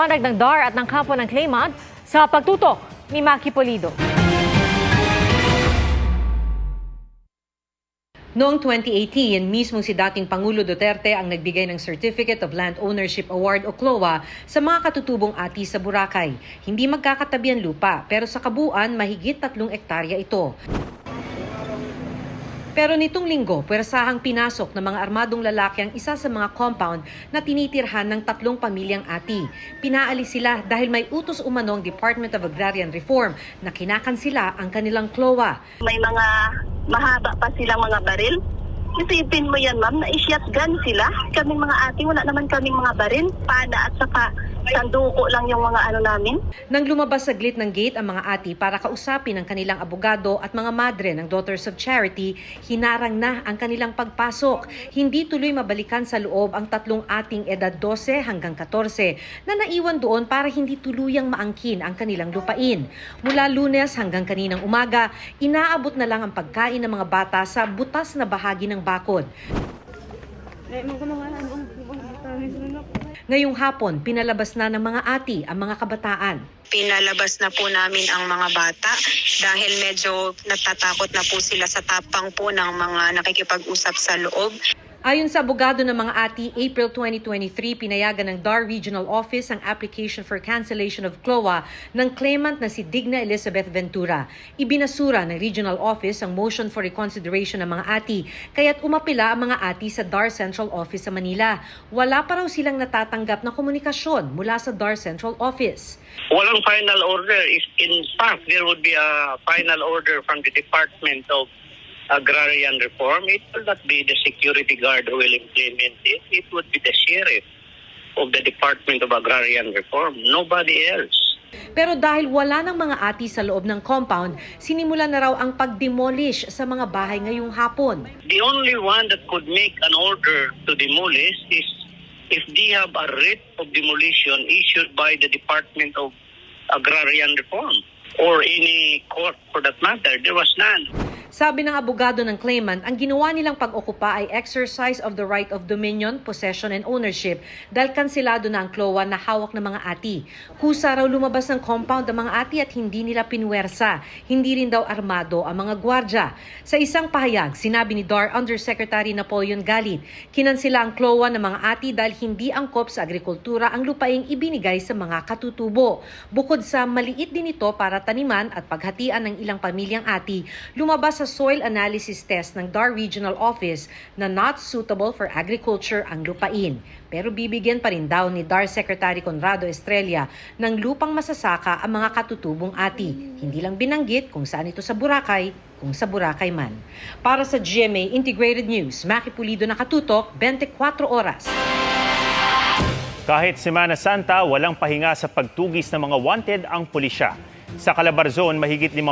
Panag ng DAR at ng kampo ng claimant sa pagtutok ni Maki Polido. Noong 2018, mismo si dating Pangulo Duterte ang nagbigay ng Certificate of Land Ownership Award o CLOA sa mga katutubong ati sa Boracay. Hindi magkakatabi ang lupa, pero sa kabuuan, mahigit tatlong ektarya ito. Pero nitong linggo, pwersahang pinasok ng mga armadong lalaki ang isa sa mga compound na tinitirhan ng tatlong pamilyang ati. Pinaalis sila dahil may utos umanong Department of Agrarian Reform na kinakansila ang kanilang CLOA. may mga mahaba pa silang mga baril. Isipin mo yan, ma'am, na i-shotgun sila. Kaming mga ate, wala naman kaming mga baril. Pana at saka sanduko lang yung mga ano namin. Nang lumabas sa glit ng gate ang mga ati para kausapin ang kanilang abogado at mga madre ng Daughters of Charity, hinarang na ang kanilang pagpasok. Hindi tuloy mabalikan sa loob ang tatlong ating edad 12 hanggang 14 na naiwan doon para hindi tuluyang maangkin ang kanilang lupain. Mula lunes hanggang kaninang umaga, inaabot na lang ang pagkain ng mga bata sa butas na bahagi ng bakod. Ngayong hapon, pinalabas na ng mga ati ang mga kabataan. pinalabas na po namin ang mga bata dahil medyo natatakot na po sila sa tapang po ng mga nakikipag-usap sa loob. Ayon sa abogado ng mga ati, April 2023, pinayagan ng DAR Regional Office ang application for cancellation of CLOA ng claimant na si Digna Elizabeth Ventura. Ibinasura ng Regional Office ang motion for reconsideration ng mga ati, kaya't umapila ang mga ati sa DAR Central Office sa Manila. Wala pa raw silang natatanggap na komunikasyon mula sa DAR Central Office. walang final order. If in fact there would be a final order from the Department of Agrarian Reform, it will not be the security guard who will implement it. It would be the sheriff of the Department of Agrarian Reform. Nobody else. Pero dahil wala ng mga ati sa loob ng compound, sinimula na raw ang pag-demolish sa mga bahay ngayong hapon. The only one that could make an order to demolish is if they have a writ of demolition issued by the Department of Agrarian Reform or any court for that matter. There was none. Sabi ng abogado ng claimant, ang ginawa nilang pag-okupa ay exercise of the right of dominion, possession, and ownership dahil kansilado na ang CLOA na hawak ng mga ati. Kusa raw lumabas ng compound ang mga ati at hindi nila pinwersa. Hindi rin daw armado ang mga gwardya. Sa isang pahayag, sinabi ni DAR Undersecretary Napoleon Galit, kinansila ang CLOA ng mga ati dahil hindi angkop sa agrikultura ang lupaing ibinigay sa mga katutubo. Bukod sa maliit din ito para taniman at paghatian ng ilang pamilyang ati, lumabas sa soil analysis test ng DAR Regional Office na not suitable for agriculture ang lupain. Pero bibigyan pa rin daw ni DAR Secretary Conrado Estrella ng lupang masasaka ang mga katutubong ati. Hindi lang binanggit kung saan ito sa Boracay, kung sa Boracay man. Para sa GMA Integrated News, Maki Pulido nakatutok, 24 oras. Kahit Semana Santa, walang pahinga sa pagtugis ng mga wanted ang pulisya. Sa Calabarzon, mahigit limang